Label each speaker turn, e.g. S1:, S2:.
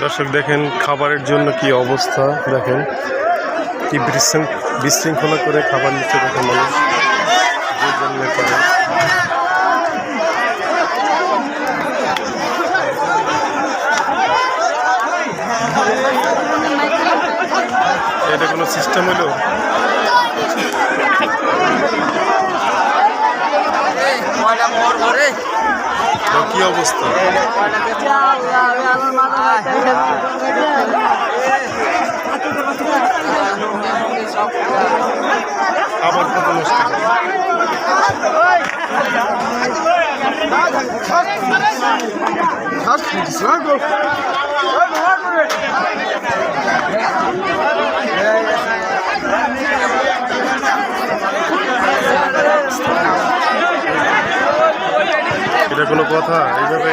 S1: দর্শক, দেখেন খাবারের জন্য কি অবস্থা, দেখেন। কি বিশৃঙ্খ- বিশৃঙ্খলা করে খাবার নিচ্ছে দেখেন মানুষ। এটা কোনো সিস্টেম হলো? কি অবস্থা? এটা কোনো কথা? এইভাবে